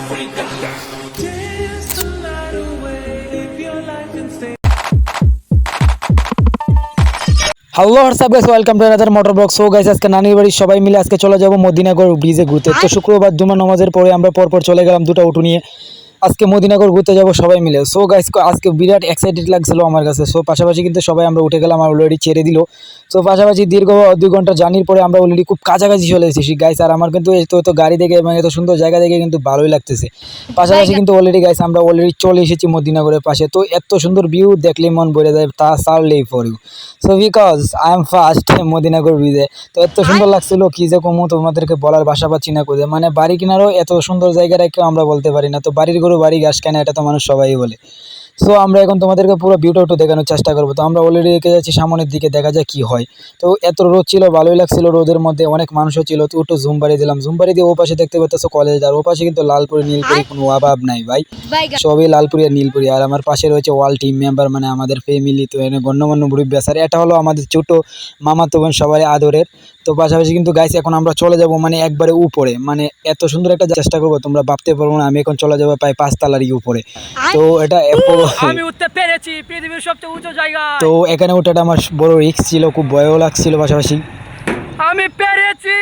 Africa. Hello WhatsApp guys welcome to another motor blog so guys আজকে নানির বাড়ি সবাই মিলে আজকে চলে যাব মদিনাগর ব্রিজে ঘুরতে। তো, শুক্রবার দুমা নামাজের পরে আমরা পরপর চলে গেলাম দুটো অটো নিয়ে। আজকে মদিনাগর ঘুরতে যাব সবাই মিলে। সো গাইস আজকে বিরাট এক্সাইটেড লাগছিল আমার কাছে। সো পাশাপাশি কিন্তু সবাই আমরা উঠে গেলাম আর অলরেডি ছেড়ে দিল। সো পাশাপাশি দীর্ঘ দুই ঘণ্টা জার্নির পরে আমরা অলরেডি খুব কাছাকাছি চলে এসেছি। গাইস আর আমার কিন্তু এত তো গাড়ি দেখে এবং এত সুন্দর জায়গা দেখে কিন্তু ভালোই লাগতেছে। পাশাপাশি কিন্তু অলরেডি গাইস আমরা অলরেডি চলে এসেছি মদিনাগরের পাশে। তো এত সুন্দর ভিউ দেখলে মন ভরে যায় তা সারলেই for you so because I am first মদিনাগর ব্রিজে তো। এত সুন্দর লাগছিল কি যে কমু তোমাদেরকে বলার বাসা পাচ্ছি না কোথায় মানে বাড়ি কিনারও এত সুন্দর জায়গা রেখেও আমরা বলতে পারি না। তো বাড়ির গরু বাড়ি গাছ কেনে এটা তো মানুষ সবাই বলে। সো আমরা এখন তোমাদেরকে পুরো ভিউটা একটু দেখানোর চেষ্টা করব। তো আমরা অলরেডি রেখে যাচ্ছি সামনের দিকে দেখা যায় কি হয়। তো এত রোদ ছিল ভালোই লাগছিল রোদের মধ্যে অনেক মানুষও ছিল। তো একটু জুম বাড়ি দিলাম। জুম বাড়ি দিয়ে ও পাশে দেখতে পাচ্ছ কলেজ আর ও পাশে কিন্তু লালপুরি নীলপুরি কোনো অভাব নাই ভাই। সবই লালপুরি আর নীলপুরি। আর আমার পাশে রয়েছে ওয়াল টিম মেম্বার মানে আমাদের ফ্যামিলি তো এনে গণ্যমান্য মুরব্বী আর এটা হলো আমাদের ছোট মামাতো বোন সবারই আদরের। তো পাশাপাশি কিন্তু গাইছে এখন আমরা চলে যাব মানে একবারে উপরে। মানে এত সুন্দর একটা চেষ্টা করব তোমরা ভাবতে পারব না আমি এখন চলে যাব প্রায় পাঁচতলারই উপরে। তো এটা আমি উঠতে পেরেছি পৃথিবীর সবচেয়ে উঁচু জায়গা তো এখানে ওঠাটা আমার বড় রিস্ক ছিল খুব ভয়ও লাগছিল পাশাপাশি। আমি পেরেছি!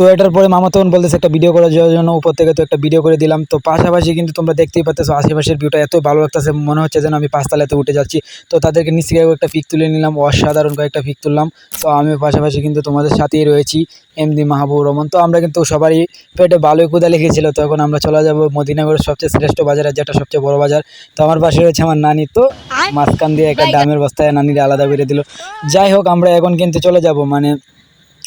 তো এটার পরে মামা তখন বলতেছে একটা ভিডিও করার জন্য উপর থেকে তো একটা ভিডিও করে দিলাম। তো পাশাপাশি কিন্তু তোমরা দেখতেই পাচ্ছ আশেপাশের ভিউটা এত ভালো লাগতেছে মনে হচ্ছে যেন আমি পাঁচতলাতে উঠে যাচ্ছি। তো তাদেরকে নিচে গিয়ে একটা পিক তুলে নিলাম অসাধারণ কয়েকটা পিক তুললাম। তো আমি পাশাপাশি কিন্তু তোমাদের সাথেই রয়েছি এমডি মাহবুব রহমান। তো আমরা কিন্তু সবারই পেটে ভালোই কুদা লেগেছিল তো এখন আমরা চলে যাব মদিনাগরের সবচেয়ে শ্রেষ্ঠ বাজার যেটা সবচেয়ে বড় বাজার। তো আমার পাশে রয়েছে আমার নানি তো মাঝখান দিয়ে একটা ডামের বস্তায় নানিরা আলাদা করে দিল। যাই হোক আমরা এখন কিন্তু চলে যাব মানে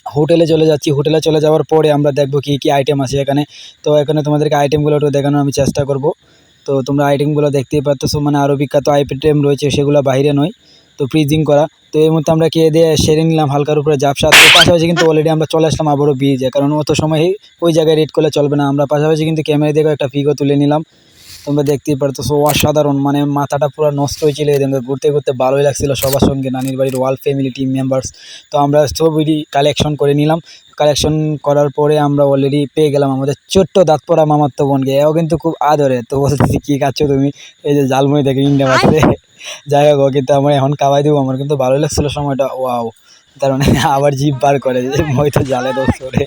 হোটেলে চলে যাচ্ছি। হোটেলে চলে যাওয়ার পরে আমরা দেখব কী কী আইটেম আছে এখানে। তো এখানে তোমাদেরকে আইটেমগুলো একটু দেখানোর আমি চেষ্টা করব। তো তোমরা আইটেমগুলো দেখতেই পাচ্ছ মানে আরও বিখ্যাত আইটেম রয়েছে, সেগুলো বাইরে নয়। তো ফ্রিজিং করা। তো এই মুহূর্তে আমরা খেয়ে দিয়ে সেরে নিলাম, হালকার উপরে জাপসা তো পাশাপাশি কিন্তু অলরেডি আমরা চলে আসলাম আবারও ব্রিজে কারণ অত সময় ওই জায়গায় রেড করলে চলবে না। আমরা পাশাপাশি কিন্তু ক্যামেরা দেখে একটা পিকও তুলে নিলাম। তোমরা দেখতেই পারতো সো অসাধারণ মানে মাথাটা পুরো নষ্ট হয়েছিল এদিন ঘুরতে ঘুরতে ভালোই লাগছিল সবার সঙ্গে নানির বাড়ির ওয়াল ফ্যামিলি টিম মেম্বার্স তো আমরা ছবি কালেকশন করে নিলাম। কালেকশন করার পরে আমরা অলরেডি পেয়ে গেলাম আমাদের ছোট্ট দাঁতপড়া মামাত্ম বোনকে। এও কিন্তু খুব আদরে। তো বলতেছি কী খাচ্ছ তুমি? এই যে জালমুড়ি দেখে ইন্ডিয়া মারছে। যাই হোক কিন্তু আমার এখন খাওয়াই দেবো। আমার কিন্তু ভালোই লাগছিল সময়টা। ওয়াও তার মানে আবার জিভ বার করে। যে হয়তো জালে দোষ করে।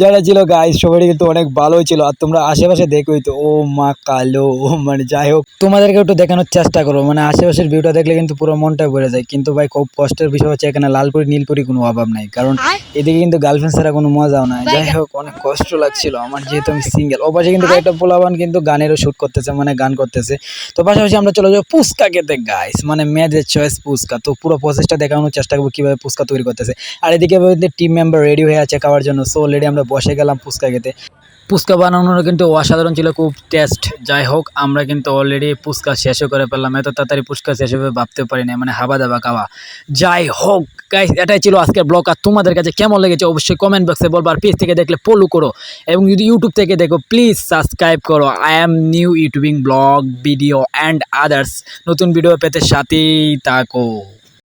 যারা ছিল গাইস সবারই কিন্তু অনেক ভালোই ছিল। আর তোমরা আশেপাশে দেখোই তো ও মা কালো ও মানে যাই হোক। তোমাদেরকে একটু দেখানোর চেষ্টা করো মানে আশেপাশের ভিউটা দেখলে কিন্তু পুরো মনটা ভরে যায়। কিন্তু ভাই খুব কষ্টের বিষয় হচ্ছে এখানে লালপুরি নীলপুরি কোনো অভাব নাই। কারণ এদিকে কিন্তু গার্লফ্রেন্ড ছাড়া কোনো মজাও নাই। যাই হোক অনেক কষ্ট লাগছিল। আমার যেহেতু আমি সিঙ্গেল ও পাশে কিন্তু কয়েকটা পোলাবান কিন্তু গানেরও শ্যুট করতেছে মানে গান করতেছে। তো পাশাপাশি আমরা চলে যাব পুস্কা খেতে গাইস মানে মেয়েদের চয়েস পুস্কা। তো পুরো প্রসেসটা দেখানোর চেষ্টা করব কীভাবে পুস্কা তৈরি করতেছে। আর এদিকে টিম মেম্বার রেডি হয়ে আছে খাওয়ার জন্য। সো অলরেডি আমরা বসে গেলাম পুস্কা খেতে। পুস্কা বানানোর কিন্তু অসাধারণ ছিল, খুব টেস্ট যাই হোক, আমরা কিন্তু অলরেডি পুস্কা শেষও করে ফেললাম। এত তাড়াতাড়ি পুস্কা শেষ হবে ভাবতে পারি না মানে হাবা দাবা খাওয়া। যাই হোক গাইস এটাই ছিল আজকের ব্লগ আর তোমাদের কাছে কেমন লেগেছে অবশ্যই কমেন্ট বক্সে বলব আর পেজ থেকে দেখলে ফলো করো। এবং যদি ইউটিউব থেকে দেখো প্লিজ সাবস্ক্রাইব করো। I am new youtubing blog video and others নতুন ভিডিও পেতে সাথেই থাকো।